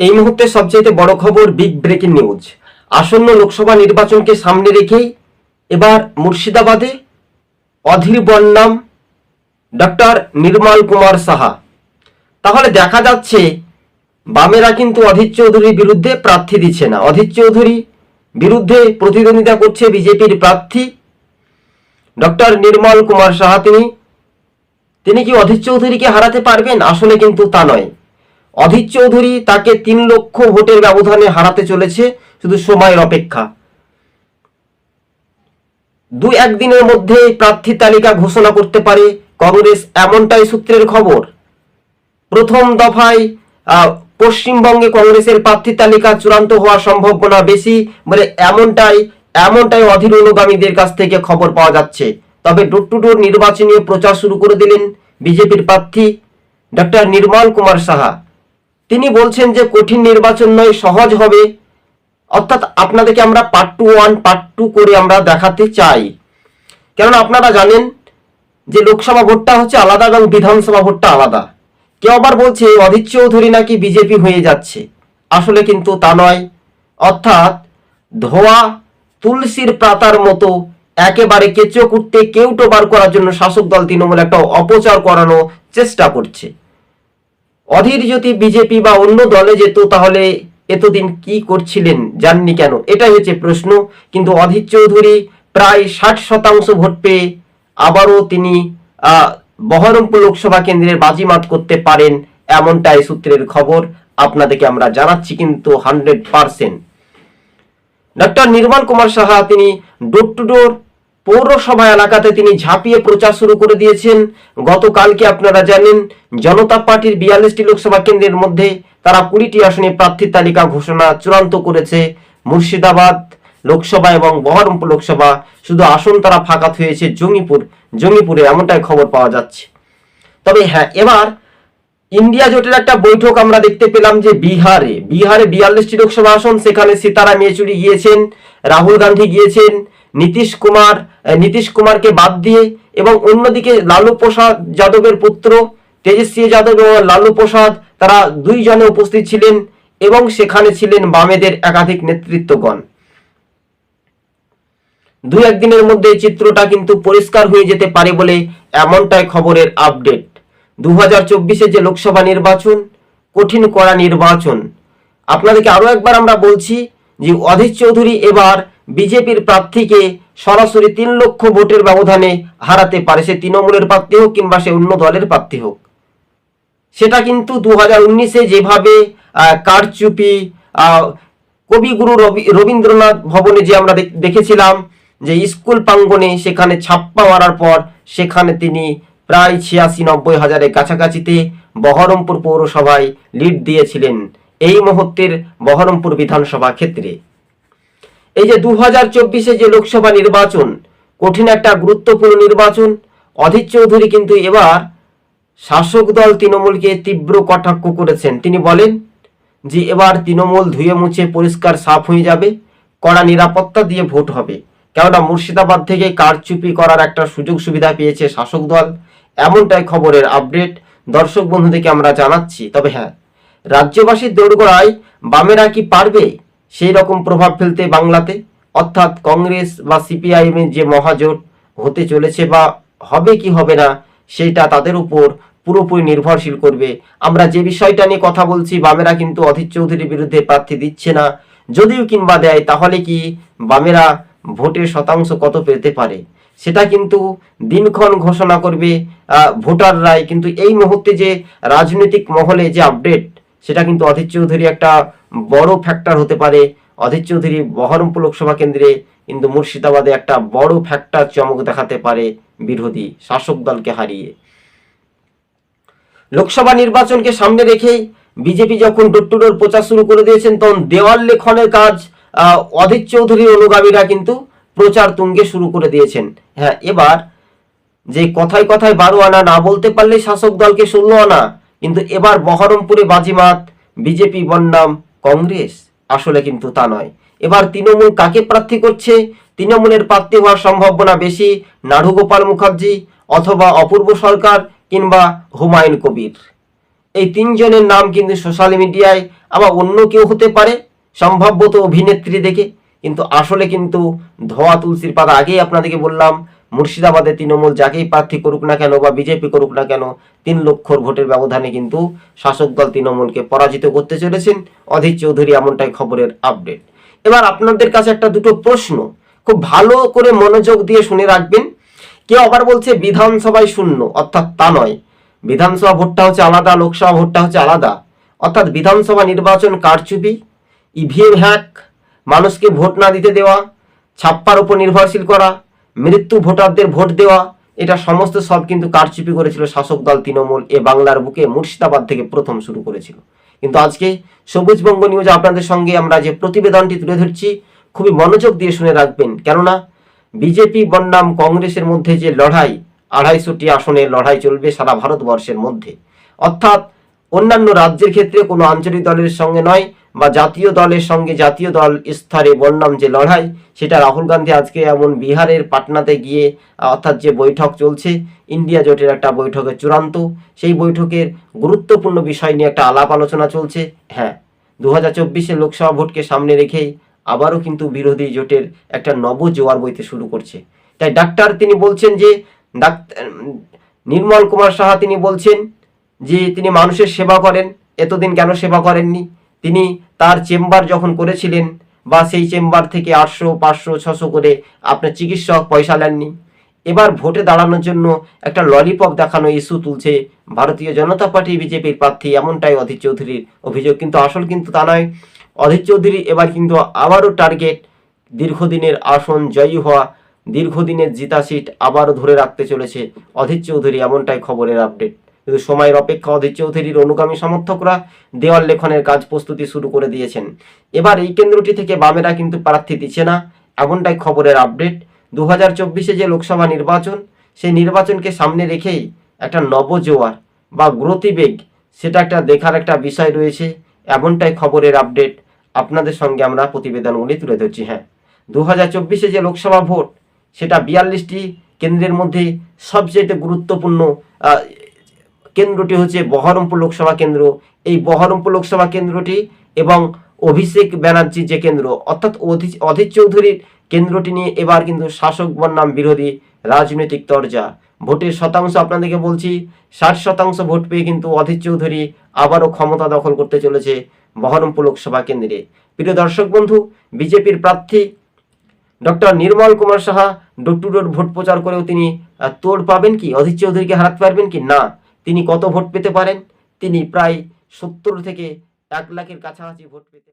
এই মুহূর্তে সবচেয়ে বড় খবর বিগ ব্রেকিং নিউজ। আসন্ন লোকসভা নির্বাচনকে সামনে রেখেই এবার মুর্শিদাবাদে অধীর বন্যাম ডক্টর নির্মল কুমার সাহা। তাহলে দেখা যাচ্ছে বামেরা কিন্তু অধীর চৌধুরীর বিরুদ্ধে প্রার্থী দিচ্ছে না। অধীর চৌধুরী বিরুদ্ধে প্রতিদ্বন্দ্বিতা করছে বিজেপির প্রার্থী ডক্টর নির্মল কুমার সাহা। তিনি তিনি কি অধীর চৌধুরীকে হারাতে পারবেন? আসলে কিন্তু তা নয়। অধীর চৌধুরী তাকে তিন লক্ষ ভোটের ব্যবধানে হারাতে চলেছে শুধু সময়ের অপেক্ষা। দু একদিনের মধ্যে প্রার্থী তালিকা ঘোষণা করতে পারে কংগ্রেস, এমনটাই সূত্রের খবর। প্রথম দফায় পশ্চিমবঙ্গে কংগ্রেসের প্রার্থী তালিকা চূড়ান্ত হওয়ার সম্ভাবনা বেশি বলে এমনটাই এমনটাই অধীর অনুগামীদের কাছ থেকে খবর পাওয়া যাচ্ছে। তবে ডোর টু ডোর নির্বাচনীয় প্রচার শুরু করে দিলেন বিজেপির প্রার্থী ডক্টর নির্মল কুমার সাহা। তিনি বলছেন যে কঠিন নির্বাচন নয়, সহজ হবে। অর্থাৎ আপনাদেরকে আমরা part two one part two করে আমরা দেখাতে চাই। কেননা আপনারা জানেন যে লোকসভা ভোটটা হচ্ছে আলাদা এবং বিধানসভা ভোটটা আলাদা। কেউ আবার বলছে, অধীর চৌধুরী নাকি বিজেপি হয়ে যাচ্ছে। আসলে কিন্তু তা নয়। অর্থাৎ ধোয়া, তুলসীর পাতার মতো, একেবারে কেঁচো কুটতে কেউটো বার করার জন্য শাসক দল তৃণমূল একটা অপচার করানো চেষ্টা করছে। অধীর যদি বিজেপি বা অন্য দলে যেত, তাহলে এতদিন কি করছিলেন জাননি কেন? এটাই হচ্ছে প্রশ্ন। কিন্তু অধীর চৌধুরী প্রায় ষাট শতাংশ ভোট পেয়ে আবারও তিনি বহরমপুর লোকসভা কেন্দ্রের বাজিমাত করতে পারেন এমনটাই সূত্রের খবর। আপনাদেরকে আমরা জানাচ্ছি কিন্তু hundred percent. Doctor Nirmal Kumar Saha, তিনি ডোর টু ডোর পৌরসভা এলাকাতে তিনি ঝাঁপিয়ে প্রচার শুরু করে দিয়েছেন। গতকালকে আপনারা জানেন, জনতা পার্টির বিয়াল্লিশটি লোকসভা কেন্দ্রের মধ্যে তারা কুড়িটি আসনে প্রার্থীর তালিকা ঘোষণা চূড়ান্ত করেছে। মুর্শিদাবাদ লোকসভা এবং বহরমপুর লোকসভা শুধু আসন তারা ফাঁকা হয়েছে জঙ্গিপুর জঙ্গিপুরে, এমনটাই খবর পাওয়া যাচ্ছে। তবে হ্যাঁ এবার ইন্ডিয়া জোটের একটা বৈঠক আমরা দেখতে পেলাম যে বিহারে। বিহারে বিয়াল্লিশটি লোকসভা আসন, সেখানে সীতারাম ইয়েচুরি গিয়েছেন, রাহুল গান্ধী গিয়েছেন, নীতিশ কুমার নীতিশ কুমারকে বাদ দিয়ে এবং অন্যদিকে লালু প্রসাদ যাদবের পুত্র, তেজস্বী যাদব এবং লালু প্রসাদ, তারা দুইজনে উপস্থিত ছিলেন এবং সেখানে ছিলেন বামেদের একাধিক নেতৃত্বগণ। দু একদিনের মধ্যে চিত্রটা কিন্তু পরিষ্কার হয়ে যেতে পারে বলে এমনটাই খবরের আপডেট। দু হাজার চব্বিশে যে লোকসভা নির্বাচন, কঠিন করা নির্বাচন। আপনাদেরকে আরও একবার আমরা বলছি যে অধীর চৌধুরী এবার বিজেপির প্রার্থীকে সরাসরি তিন লক্ষ ভোটের ব্যবধানে হারাতে পারে। সে তৃণমূলের প্রার্থী হোক কিংবা সে অন্য দলের প্রার্থী হোক। সেটা কিন্তু দু হাজার উনিশে যেভাবে কারচুপি কবিগুরু রবি, রবীন্দ্রনাথ ভবনে যে আমরা দেখেছিলাম যে স্কুল প্রাঙ্গণে সেখানে ছাপ্পা মারার পর সেখানে তিনি প্রায় ছিয়াশি নব্বই হাজারের কাছাকাছিতে বহরমপুর পৌরসভায় লিড দিয়েছিলেন এই মুহূর্তের বহরমপুর বিধানসভা ক্ষেত্রে। এই যে দু হাজার চব্বিশে যে লোকসভা নির্বাচন, কঠিন একটা গুরুত্বপূর্ণ নির্বাচন, অধীর চৌধুরী কিন্তু এবার শাসক দল তৃণমূলকে তীব্র কটাক্ষ করেছেন। তিনি বলেন যে এবার তৃণমূল ধুয়ে মুছে পরিষ্কার সাফ হয়ে যাবে, কড়া নিরাপত্তা দিয়ে ভোট হবে। কেননা মুর্শিদাবাদ থেকে কারচুপি করার একটা সুযোগ সুবিধা পেয়েছে শাসক দল। এমনটাই খবরের আপডেট দর্শক বন্ধুদেরকে আমরা জানাচ্ছি, তবে হ্যাঁ রাজ্যবাসীর দৌড়গোড়ায় বামেরা কি পারবে? সেই রকম প্রভাব ফেলতে বাংলাতে? অর্থাৎ কংগ্রেস বা সিপিআইএম এর যে মহাজোট হতে চলেছে বা হবে কি হবে না, সেটা তাদের উপর পুরোপুরি নির্ভরশীল করবে। আমরা যে বিষয়টা নিয়ে কথা বলছি, বামেরা কিন্তু অধীর চৌধুরীর বিরুদ্ধে প্রার্থী দিচ্ছে না। যদিও কিংবা দেয়, তাহলে কি বামেরা ভোটের শতাংশ কত পেতে পারে? সেটা কিন্তু দিনক্ষণ ঘোষণা করবে ভোটাররাই। কিন্তু এই মুহূর্তে যে রাজনৈতিক মহলে যে আপডেট সেটা কিন্তু অধীর চৌধুরী একটা বড় ফ্যাক্টর হতে পারে। অধীর চৌধুরী বহরমপুর লোকসভা কেন্দ্রে কিন্তু মুর্শিদাবাদে একটা বড় ফ্যাক্টর চমক দেখাতে পারে বিরোধী শাসক দলকে হারিয়ে। লোকসভা নির্বাচনকে সামনে রেখেই বিজেপি যখন ডোর প্রচার শুরু করে দিয়েছেন, তখন দেওয়াল লেখনের কাজ অধীর চৌধুরীর অনুগামীরা কিন্তু প্রচার তুঙ্গে শুরু করে দিয়েছেন। হ্যাঁ এবার যে কথায় কথায় বারো আনা না বলতে পারলে শাসক দলকে ষোলো আনা, কিন্তু এবার বহরমপুরে বাজিমাত, বিজেপি বন্যাম, কংগ্রেস, আসলে কিন্তু তা নয়। এবার তৃণমূল কাকে প্রার্থী করছে? তৃণমূলের প্রার্থী হওয়ার সম্ভাবনা বেশি নাড়ুগোপাল মুখার্জি অথবা অপূর্ব সরকার কিংবা হুমায়ুন কবির। এই তিনজনের নাম কিন্তু সোশ্যাল মিডিয়ায়, আবার অন্য কেউ হতে পারে, সম্ভাব্যত অভিনেত্রী দেখে কিন্তু আসলে কিন্তু ধোয়া তুলসীর পাতা আগেই আপনাদেরকে বললাম, মুর্শিদাবাদে তৃণমূল যাকেই প্রার্থী করুক না কেন বা বিজেপি করুক না কেন, তিন লক্ষর ভোটের ব্যবধানে কিন্তু শাসক দল তৃণমূলকে পরাজিত করতে চলেছেন। অধীর চৌধুরী এমনটাই খবরের আপডেট। এবার আপনাদের কাছে একটা দুটো প্রশ্ন, খুব ভালো করে মনোযোগ দিয়ে শুনে রাখবেন। কেউ আবার বলছে বিধানসভায় শূন্য, অর্থাৎ তা নয়। বিধানসভা ভোটটা হচ্ছে আলাদা, লোকসভা ভোটটা হচ্ছে আলাদা। অর্থাৎ বিধানসভা নির্বাচন কারচুপি, ইভিএম হ্যাক মানুষকে ভোট না দিতে দেওয়া, ছাপ্পার উপর নির্ভরশীল করা, মৃত্যু ভোটারদের ভোট দেওয়া, এটা সমস্ত সব কিন্তু কারচুপি করেছিল শাসক দল তৃণমূল, এ বাংলার বুকে মুর্শিদাবাদ থেকে প্রথম শুরু করেছিল। কিন্তু আজকে সবুজবঙ্গ নিউজ আপনাদের সঙ্গে আমরা যে প্রতিবেদনটি তুলে ধরছি, খুবই মনোযোগ দিয়ে শুনে রাখবেন। কেননা, বিজেপি বনাম কংগ্রেসের মধ্যে যে লড়াই, আড়াইশোটি আসনে লড়াই চলবে সারা ভারতবর্ষের মধ্যে। অর্থাৎ অন্যান্য রাজ্যের ক্ষেত্রে কোনো আঞ্চলিক দলের সঙ্গে নয় বা জাতীয় দলের সঙ্গে জাতীয় দল স্তরে বন্যাম যে লড়াই, সেটা রাহুল গান্ধী আজকে এমন বিহারের পাটনাতে গিয়ে, অর্থাৎ যে বৈঠক চলছে, ইন্ডিয়া জোটের একটা বৈঠকের চূড়ান্ত, সেই বৈঠকের গুরুত্বপূর্ণ বিষয় নিয়ে একটা আলাপ আলোচনা চলছে। হ্যাঁ দু হাজার লোকসভা ভোটকে সামনে রেখেই আবারও কিন্তু বিরোধী জোটের একটা নব জোয়ার বইতে শুরু করছে। তাই ডাক্তার তিনি বলছেন যে ডাক্তার নির্মল কুমার সাহা তিনি বলছেন যে, তিনি মানুষের সেবা করেন, এতদিন কেন সেবা করেননি? তিনি তার চেম্বার যখন করেছিলেন বা সেই চেম্বার থেকে আটশো, পাঁচশো, ছশো করে আপনার চিকিৎসক পয়সা নেননি, এবার ভোটে দাঁড়ানোর জন্য একটা ললিপপ দেখানো ইস্যু তুলছে ভারতীয় জনতা পার্টি বিজেপির প্রার্থী এমনটাই অধীর চৌধুরীর অভিযোগ। কিন্তু আসল কিন্তু তা নয়। অধীর চৌধুরী এবার কিন্তু আবারও টার্গেট দীর্ঘদিনের আসন জয়ী হওয়া, দীর্ঘদিনের জিতা সিট আবারও ধরে রাখতে চলেছে অধীর চৌধুরী এমনটাই খবরের আপডেট কিন্তু সময়ের অপেক্ষা অধীর চৌধুরীর অনুগামী সমর্থকরা দেওয়াল লেখনের কাজ প্রস্তুতি শুরু করে দিয়েছেন। এবার এই কেন্দ্রটি থেকে বামেরা কিন্তু প্রার্থী দিচ্ছে না, এমনটাই খবরের আপডেট। দু হাজার চব্বিশে যে লোকসভা নির্বাচন, সেই নির্বাচনকে সামনে রেখেই একটা নবজোয়ার বা গ্রতিবেগ, সেটা একটা দেখার একটা বিষয় রয়েছে, এমনটাই খবরের আপডেট। আপনাদের সঙ্গে আমরা প্রতিবেদনগুলি তুলে ধরছি হ্যাঁ। দু হাজার চব্বিশে যে লোকসভা ভোট, সেটা বিয়াল্লিশটি কেন্দ্রের মধ্যে সবচেয়ে গুরুত্বপূর্ণ কেন্দ্রটি হচ্ছে বহরমপুর লোকসভা কেন্দ্র। এই বহরমপুর লোকসভা কেন্দ্রটি এবং অভিষেক ব্যানার্জির যে কেন্দ্র, অর্থাৎ অধি- অধীর চৌধুরীর কেন্দ্রটি নিয়ে এবার কিন্তু শাসক বনাম বিরোধী রাজনৈতিক তরজা। ভোটের শতাংশ আপনাদেরকে বলছি, ষাট শতাংশ ভোট পেয়ে কিন্তু অধীর চৌধুরী আবারও ক্ষমতা দখল করতে চলেছে বহরমপুর লোকসভা কেন্দ্রে। প্রিয় দর্শক বন্ধু, বিজেপির প্রার্থী doctor Nirmal Kumar Saha door vote প্রচার করেও তিনি তোড় পাবেন কি? অধীর চৌধুরীকে হারাতে পারবেন কি? না। তিনি কত ভোট পেতে পারেন? তিনি প্রায় সত্তর থেকে এক লাখের কাছাকাছি ভোট পেতে